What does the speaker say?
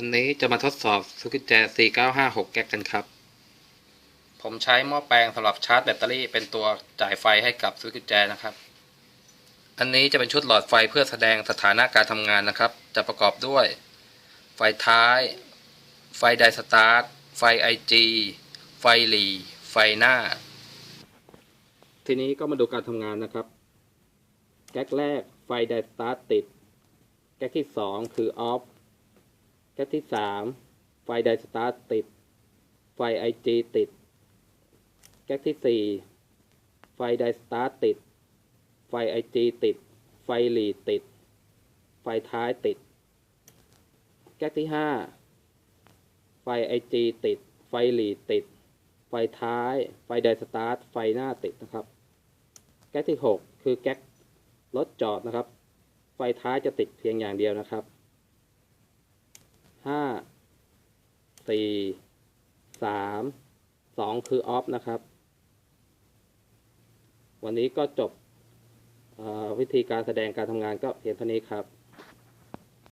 วันนี้จะมาทดสอบสวิตช์แจ 4956 แก๊กกันครับ ผมใช้หม้อแปลงสำหรับชาร์จแบตเตอรี่เป็นตัวจ่ายไฟให้กับสวิตช์แจนะครับ อันนี้จะเป็นชุดหลอดไฟเพื่อแสดงสถานะการทำงานนะครับ จะประกอบด้วย ไฟท้าย ไฟไดสตาร์ท ไฟ IG ไฟหลีไฟหน้า ทีนี้ก็มาดูการทำงานนะครับ แก๊กแรกไฟไดสตาร์ทติด แก๊กที่สองคือออฟแก๊ก ที่สามไฟไดสตาร์ติด ไฟ IG ติด แก๊กที่สี่ไฟไดสตาร์ติด ไฟ IG ติด ไฟหลีติด ไฟท้ายติด แก๊กที่ห้าไฟ IG ติด ไฟหลีติด ไฟท้าย ไฟไดสตาร์ท ไฟหน้าติดนะครับ แก๊กที่หกคือแก๊กรถจอดนะครับ ไฟท้ายจะติดเพียงอย่างเดียวนะครับ ห้า สี่สามสองคือออฟนะครับ วันนี้ก็จบวิธีการแสดงการทำงานก็เพียงเท่านี้ครับ